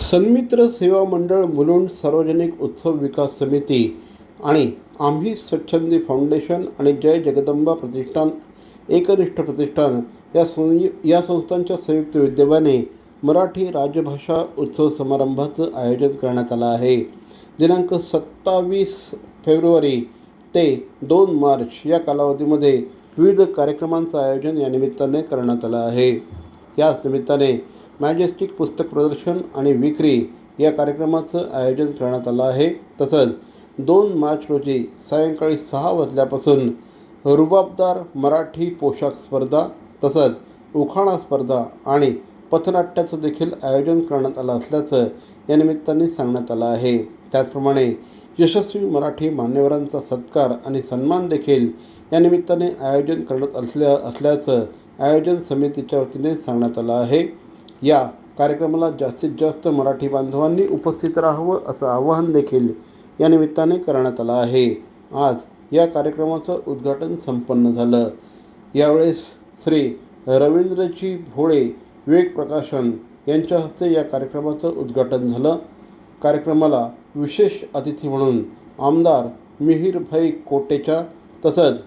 सन्मित्र सेवा मंडळ मुलुंड सार्वजनिक उत्सव विकास समिती आणि आम्ही स्वच्छंदी फाउंडेशन आणि जय जगदंबा प्रतिष्ठान एकनिष्ठ प्रतिष्ठान या संयु या संस्थांच्या संयुक्त विद्यमाने मराठी राजभाषा उत्सव समारंभाचं आयोजन करण्यात आलं आहे. दिनांक सत्तावीस फेब्रुवारी ते दोन मार्च या कालावधीमध्ये विविध कार्यक्रमांचं आयोजन या निमित्ताने करण्यात आलं आहे. याच निमित्ताने मॅजेस्टिक पुस्तक प्रदर्शन आणि विक्री या कार्यक्रमाचं आयोजन करण्यात आलं आहे. तसंच दोन मार्च रोजी सायंकाळी सहा वाजल्यापासून रुबाबदार मराठी पोशाख स्पर्धा तसंच उखाणा स्पर्धा आणि पथनाट्याचं देखील आयोजन करण्यात आलं असल्याचं या निमित्ताने सांगण्यात आलं आहे. त्याचप्रमाणे यशस्वी मराठी मान्यवरांचा सत्कार आणि सन्मान देखील या निमित्ताने आयोजन करण्यात असल्या असल्याचं आयोजन समितीच्या वतीने सांगण्यात आलं आहे. या कार्यक्रमाला जास्तीत जास्त मराठी बांधवांनी उपस्थित राहावं असं आवाहन देखील या निमित्ताने करण्यात आलं आहे. आज या कार्यक्रमाचं उद्घाटन संपन्न झालं. यावेळेस श्री रवींद्रजी भोळे विवेक प्रकाशन यांच्या हस्ते या कार्यक्रमाचं उद्घाटन झालं. कार्यक्रमाला विशेष अतिथी म्हणून आमदार मिहीरभाई कोटेचा तसंच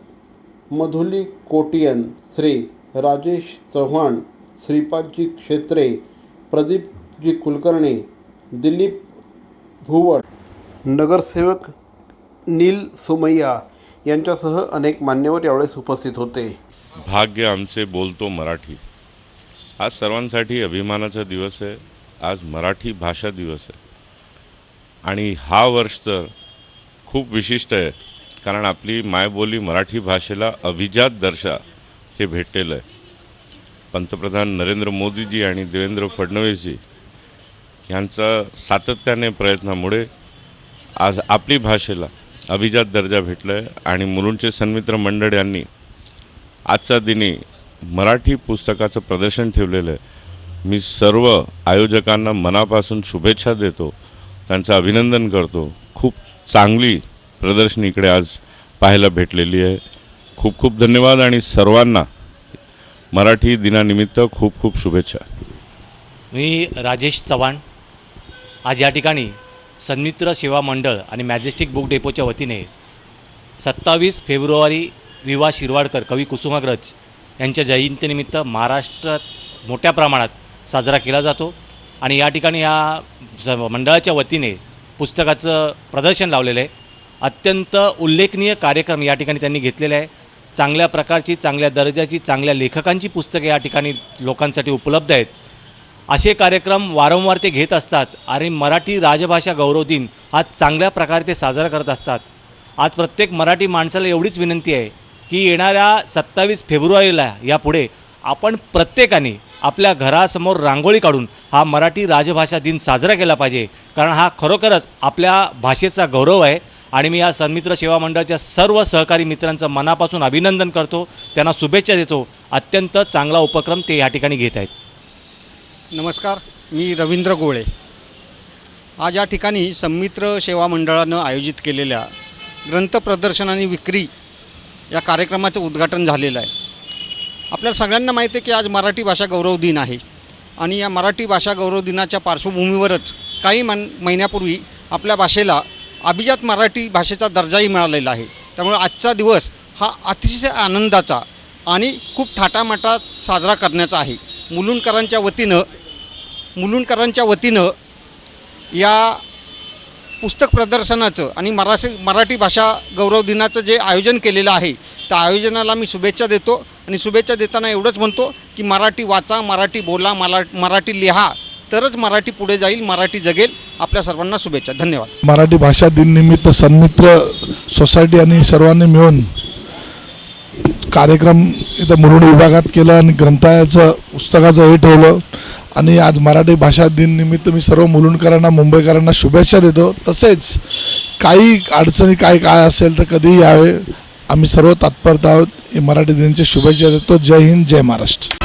मधुली कोटियन श्री राजेश चव्हाण श्रीपादजी क्षेत्रे प्रदीपजी कुलकर्णी दिलीप भुवट नगरसेवक नील सोमय्या यांच्यासह अनेक मान्यवर यावेळेस उपस्थित होते. भाग्य आमचे बोलतो मराठी. आज सर्वांसाठी अभिमानाचा दिवस आहे. आज मराठी भाषा दिवस आहे. आणि हा वर्ष तर खूप विशिष्ट आहे. कारण आपली मायबोली मराठी भाषेला अभिजात दर्शा हे भेटलेलं आहे. पंतप्रधान नरेंद्र मोदीजी आणि देवेंद्र फडणवीसजी यांचा सातत्याने प्रयत्नामुळे आज आपली भाषेला अभिजात दर्जा भेटला आहे आणि मुलुंडचे सन्मित्र मंडळ यांनी आजच्या दिनी मराठी पुस्तकाचं प्रदर्शन ठेवलेलं आहे. मी सर्व आयोजकांना मनापासून शुभेच्छा देतो. त्यांचं अभिनंदन करतो. खूप चांगली प्रदर्शनी इकडे आज पाहायला भेटलेली आहे. खूप खूप धन्यवाद आणि सर्वांना मराठी दिनानिमित्त खूप खूप शुभेच्छा. मी राजेश चव्हाण. आज या ठिकाणी सन्मित्र सेवा मंडळ आणि मॅजेस्टिक बुक डेपोच्या वतीने सत्तावीस फेब्रुवारी विवा शिरवाडकर कवी कुसुमाग्रज यांच्या जयंतीनिमित्त महाराष्ट्रात मोठ्या प्रमाणात साजरा केला जातो आणि या ठिकाणी या स- मंडळाच्या वतीने पुस्तकाचं प्रदर्शन लावलेलं आहे. अत्यंत उल्लेखनीय कार्यक्रम या ठिकाणी त्यांनी घेतलेला आहे. चांगल्या प्रकारची चांगल्या दर्जाची चांगल्या लेखकांची पुस्तके या ठिकाणी लोकांसाठी उपलब्ध आहेत. असे कार्यक्रम वारंवार ते घेत असतात आणि मराठी राजभाषा गौरव दिन हा चांगल्या प्रकारे ते साजरा करत असतात. आज प्रत्येक मराठी माणसाला एवढीच विनंती आहे की येणाऱ्या सत्तावीस फेब्रुवारीला यापुढे आपण प्रत्येकाने आपल्या घरासमोर रांगोळी काढून हा मराठी राजभाषा दिन साजरा केला पाहिजे. कारण हा खरोखरच आपल्या भाषेचा गौरव आहे. आणि मी या सन्मित्र सेवा मंडळाच्या सर्व सहकारी मित्रांचं मनापासून अभिनंदन करतो. त्यांना शुभेच्छा देतो. अत्यंत चांगला उपक्रम ते या ठिकाणी घेत आहेत. नमस्कार मी रवींद्र गोळे. आज या ठिकाणी संमित्र सेवा मंडळानं आयोजित केलेल्या ग्रंथ प्रदर्शन आणि विक्री या कार्यक्रमाचं उद्घाटन झालेलं आहे. आपल्याला सगळ्यांना माहिती आहे की आज मराठी भाषा गौरव दिन आहे. आणि या मराठी भाषा गौरव दिनाच्या पार्श्वभूमीवरच काही मन महिन्यापूर्वी आपल्या भाषेला अभिजात मराठी भाषेचा दर्जाही मिळालेला आहे. त्यामुळे आजचा दिवस हा अतिशय आनंदाचा आणि खूप थाटामाटात साजरा करण्याचा आहे. मुलुंडकरांच्या वतीनं मुलुंडकरांच्या वतीनं या पुस्तक प्रदर्शनाचं आणि मराठी मराठी भाषा गौरव दिनाचं जे आयोजन केलेलं आहे त्या आयोजनाला मी शुभेच्छा देतो. आणि शुभेच्छा देताना एवढंच म्हणतो की मराठी वाचा मराठी बोला मला मराठी लिहा. तरच मराठी पुढे जाईल मराठी जगेल. आपल्या सर्वांना शुभेच्छा. धन्यवाद. मराठी भाषा दिननिमित्त सन्मित्र सोसायटी आणि सर्वांनी मिळून कार्यक्रम इथं मुरुड विभागात केलं आणि ग्रंथालयाचं पुस्तकाचं हे ठेवलं. आणि आज मराठी भाषा दिननिमित्त मी सर्व मुलुंडकरांना मुंबईकरांना शुभेच्छा देतो. तसेच काही अडचणी काय काय असेल तर कधीही यावे. आम्ही सर्व तत्परता आहोत. मराठी दिनाच्या शुभेच्छा देतो. जय हिंद जय महाराष्ट्र.